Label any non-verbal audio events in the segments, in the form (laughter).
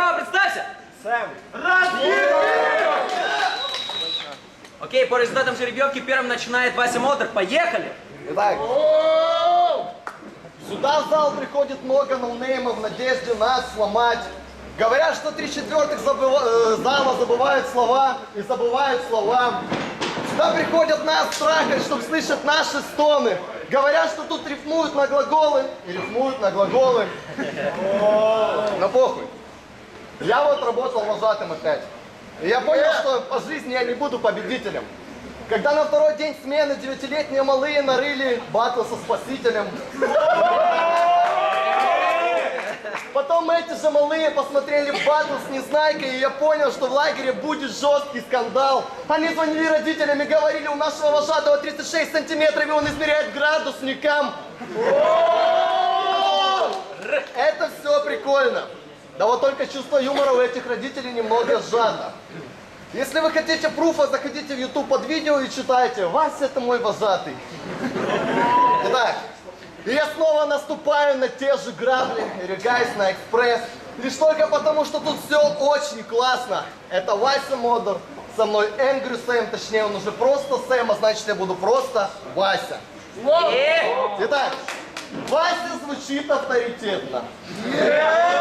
справа, представься! Сэм. Окей, по результатам жеребьевки первым начинает Вася Модер. Поехали! Итак, сюда в зал приходит много ноунеймов в надежде нас сломать. Говорят, что три четвертых забыва- э, зала забывают слова и забывают слова. Сюда приходят нас страхать, чтобы слышать наши стоны. Говорят, что тут рифмуют на глаголы и рифмуют на глаголы. Но похуй. Я вот работал вожатым опять. И я понял, что по жизни я не буду победителем. Когда на второй день смены девятилетние малые нарыли батл со спасителем. Потом эти же малые посмотрели батл с Незнайкой, и я понял, что в лагере будет жесткий скандал. Они звонили родителям и говорили, у нашего вожатого 36 сантиметров, и он измеряет градусникам. Это все прикольно. Да вот только чувство юмора у этих родителей немного сжато. Если вы хотите пруфа, заходите в YouTube под видео и читайте. Вася это мой вожатый. Итак, и я снова наступаю на те же грабли, и регаюсь на экспресс. Лишь только потому, что тут все очень классно. Это Вася Модер, со мной Энгрю Сэм, точнее он уже просто Сэм, а значит я буду просто Вася. Итак, Вася звучит авторитетно. Уверен,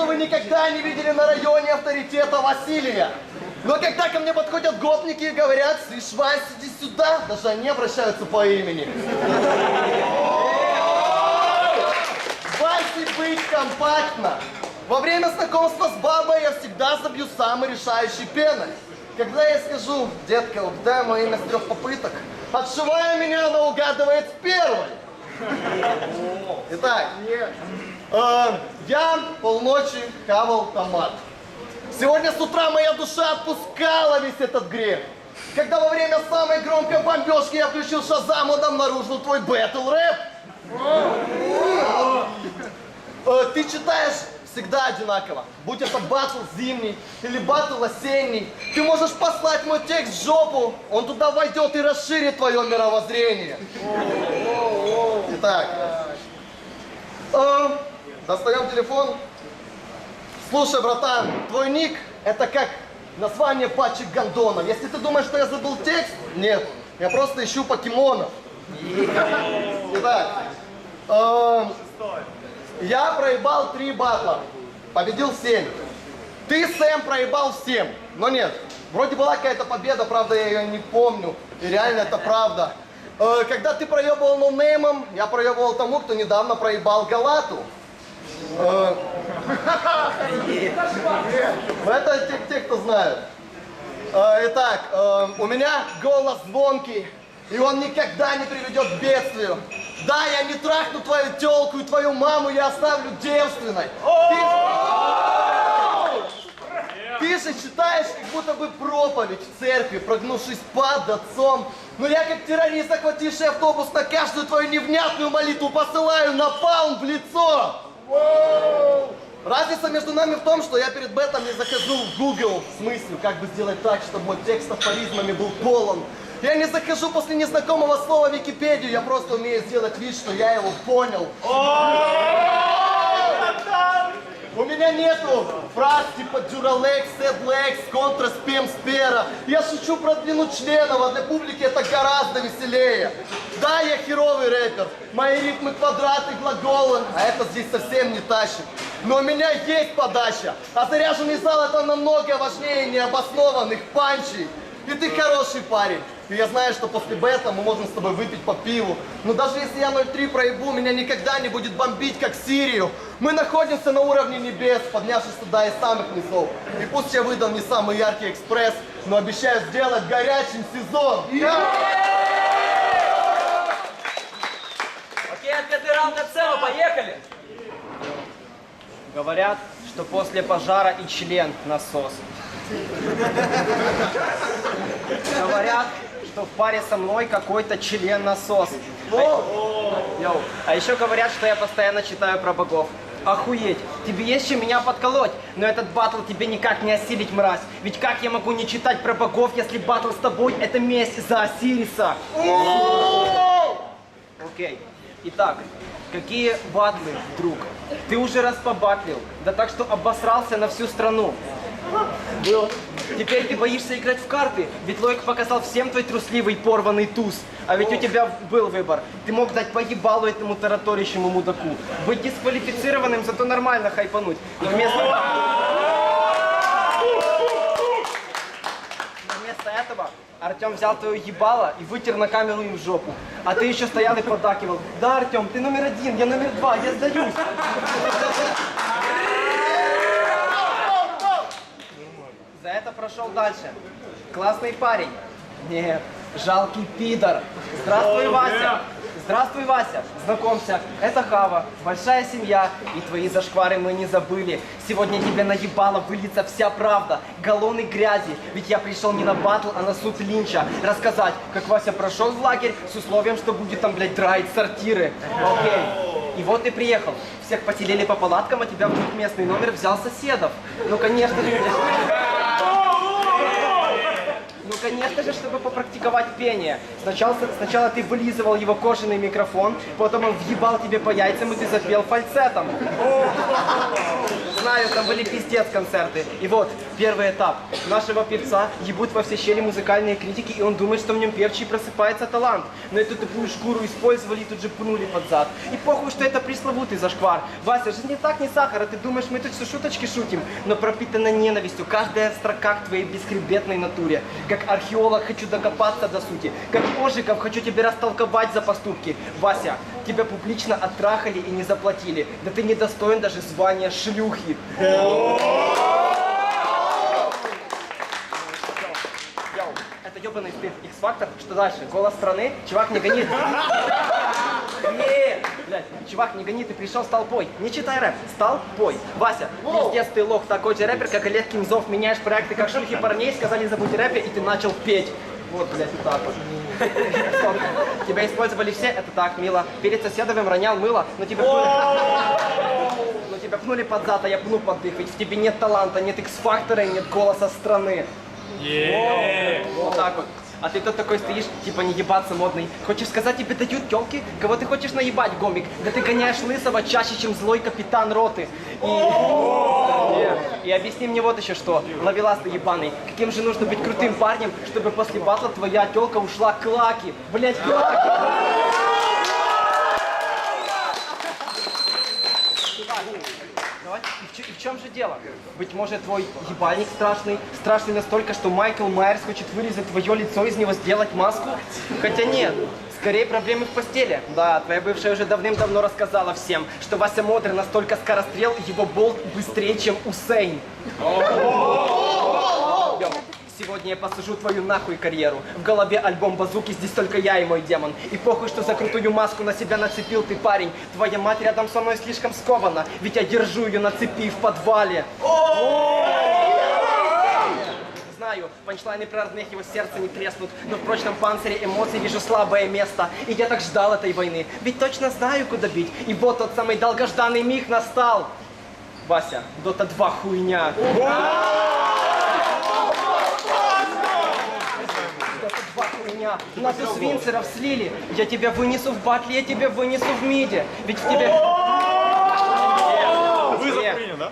что вы никогда не видели на районе авторитета Василия. Но когда ко мне подходят гопники и говорят, слышь, Вася, иди сюда, даже они обращаются по имени. Васе быть компактно. Во время знакомства с бабой я всегда забью самый решающий пеной. Когда я скажу, детка, угадай мое имя с трех попыток, отшивая меня, она угадывает первой. Итак, э, я полночи хавал томат. Сегодня с утра моя душа отпускала весь этот грех. Когда во время самой громкой бомбежки я включил Шазам, он обнаружил твой бэтл рэп. Э, Ты читаешь всегда одинаково. Будь это батл зимний или батл осенний. Ты можешь послать мой текст в жопу, он туда войдет и расширит твое мировоззрение. Итак, э, достаем телефон. Слушай, братан, твой ник это как название пачек гондонов. Если ты думаешь, что я забыл текст, нет. Я просто ищу покемонов. Итак, эм, я проебал три батла, победил семь. Ты, Сэм, проебал всем. Но нет, вроде была какая-то победа, правда, я ее не помню. И реально это правда. Э, когда ты проебывал ноунеймом, я проебывал тому, кто недавно проебал Галату. Э, (laughs) Это те, те, кто знает. Э, Итак, э, у меня голос звонкий, и он никогда не приведет к бедствию. Да, я не трахну твою телку и твою маму я оставлю девственной. Ты, читаешь как будто бы проповедь в церкви, прогнувшись под отцом. Но я как террорист, захвативший автобус, на каждую твою невнятную молитву посылаю напалм в лицо. Разница между нами в том, что я перед бетом не захожу в Google с мыслью, как бы сделать так, чтобы мой текст афоризмами был полон. Я не захожу после незнакомого слова в Википедию, я просто умею сделать вид, что я его понял. Нету фраз типа Дюралекс, Седлекс, Контра, Спем, Спера. Я шучу про длину членов, а для публики это гораздо веселее. Да, я херовый рэпер. Мои ритмы квадраты, глаголы, а это здесь совсем не тащит. Но у меня есть подача. А заряженный зал это намного важнее необоснованных панчей. И ты хороший парень. И я знаю, что после бета мы можем с тобой выпить по пиву. Но даже если я 0,3 проебу, меня никогда не будет бомбить, как Сирию. Мы находимся на уровне небес, поднявшись туда из самых низов. И пусть я выдал не самый яркий экспресс, но обещаю сделать горячим сезон. Окей, ответный раунд от Сэма, поехали! Говорят, что после пожара и член насос. (laughs) Говорят, что в паре со мной какой-то член насос. Йоу. А еще говорят, что я постоянно читаю про богов. Охуеть, тебе есть чем меня подколоть, но этот батл тебе никак не осилить, мразь. Ведь как я могу не читать про богов, если батл с тобой это месть за Осириса? Окей. Итак, какие батлы, друг? Ты уже раз побатлил, да так что обосрался на всю страну. Теперь ты боишься играть в карты, ведь Лойк показал всем твой трусливый порванный туз. А ведь у тебя был выбор. Ты мог дать поебалу этому тараторящему мудаку. Быть дисквалифицированным, зато нормально хайпануть. Но вместо... Этого Артем взял твое ебало и вытер на камеру им в жопу. А ты еще стоял и поддакивал. Да, Артем, ты номер один, я номер два, я сдаюсь. Это прошел дальше. Классный парень. Нет, жалкий пидор. Здравствуй, Вася. Здравствуй, Вася. Знакомься, это Хава, большая семья, и твои зашквары мы не забыли. Сегодня тебе наебало выльется вся правда, галлоны грязи. Ведь я пришел не на батл, а на суд Линча. Рассказать, как Вася прошел в лагерь с условием, что будет там, блядь, драить сортиры. Окей. И вот ты приехал. Всех поселили по палаткам, а тебя в двухместный номер взял соседов. Ну, конечно же, ну, конечно же, чтобы попрактиковать пение. Сначала, сначала ты вылизывал его кожаный микрофон, потом он въебал тебе по яйцам, и ты запел фальцетом. (laughs) Знаю, там были пиздец концерты. И вот, первый этап. Нашего певца ебут во все щели музыкальные критики, и он думает, что в нем певчий просыпается талант. Но эту тупую шкуру использовали и тут же пнули под зад. И похуй, что это пресловутый зашквар. Вася, жизнь не так, не сахар, а ты думаешь, мы тут все шуточки шутим, но пропитана ненавистью. Каждая строка к твоей бесхребетной натуре. Как археолог хочу докопаться до сути. Как Ожиков хочу тебе растолковать за поступки. Вася, тебя публично оттрахали и не заплатили. Да ты недостоин даже звания шлюхи. Это ебаный стыд. X-фактор. Что дальше? Голос страны? Чувак, не гони. Не, блядь, чувак, не гони, ты пришел с толпой. Не читай рэп, стал пой. Вася, пиздец ты лох, такой же рэпер, как Олег Кимзов. Меняешь проекты, как шлюхи парней, сказали забудь рэпе, и ты начал петь. Вот, блядь, вот так вот. Тебя использовали все, это так, мило. Перед соседовым ронял мыло, но тебя (laughs) (laughs) пнули... Но тебя пнули под зад, а я пну под дых. Ведь в тебе нет таланта, нет X-фактора и нет голоса страны. Вот так вот. А ты тут такой стоишь, типа не ебаться модный. Хочешь сказать, тебе дают телки? Кого ты хочешь наебать, гомик? Да ты гоняешь лысого чаще, чем злой капитан роты. И... И объясни мне вот еще что, ловелас ты ебаный. Каким же нужно быть крутым парнем, чтобы после батла твоя телка ушла к лаки? Блять, клаки! И в, и в чем же дело? Быть может, твой ебальник страшный, страшный настолько, что Майкл Майерс хочет вырезать твое лицо, из него сделать маску? Хотя нет, скорее проблемы в постели. Да, твоя бывшая уже давным-давно рассказала всем, что Вася Модрый настолько скорострел, его болт быстрее, чем Усейн. Сегодня я посажу твою нахуй карьеру. В голове альбом базуки, здесь только я и мой демон. И похуй, что за крутую маску на себя нацепил ты, парень. Твоя мать рядом со мной слишком скована, ведь я держу ее на цепи в подвале. Знаю, панчлайны про родных его сердце не треснут, но в прочном панцире эмоций вижу слабое место. И я так ждал этой войны, ведь точно знаю, куда бить. И вот тот самый долгожданный миг настал. Вася, Дота 2 хуйня. Дота 2 хуйня. Нас у свинцеров слили. Я тебя вынесу в батле, я тебя вынесу в миде. Ведь в тебе... Вызов принят, да?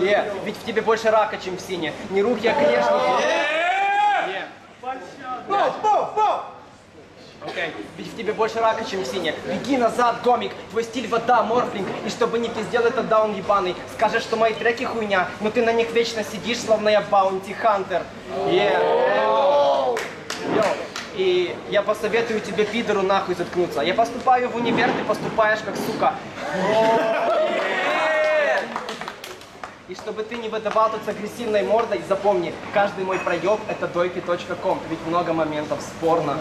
Е, ведь в тебе больше рака, чем в сине. Не руки, а клешники. Е. Окей, ведь в тебе больше рака, чем в сине. Беги назад, гомик, твой стиль вода, морфлинг. И чтобы не пиздел этот даун ебаный, скажешь, что мои треки хуйня, но ты на них вечно сидишь, словно я баунти хантер. Е. И я посоветую тебе, пидору, нахуй заткнуться. Я поступаю в универ, ты поступаешь как сука. И чтобы ты не выдавал тут с агрессивной мордой, запомни, каждый мой проеб это дойки.ком, ведь много моментов спорно.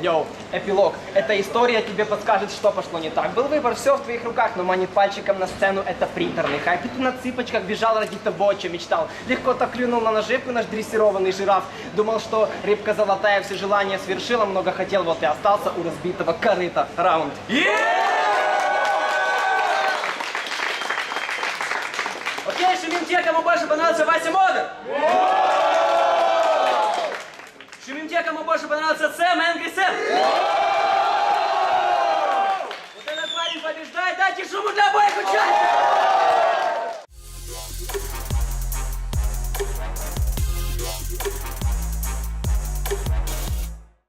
Йоу, эпилог. Эта история тебе подскажет, что пошло не так. Был выбор, все в твоих руках, но манит пальчиком на сцену это приторный хайп. И ты на цыпочках бежал ради того, чем мечтал. Легко так клюнул на наживку наш дрессированный жираф. Думал, что рыбка золотая все желания свершила, много хотел, вот и остался у разбитого корыта. Раунд. Окей, понравился Вася Модер. Шумим те, кому больше понравился Сэм Энгри Сэм.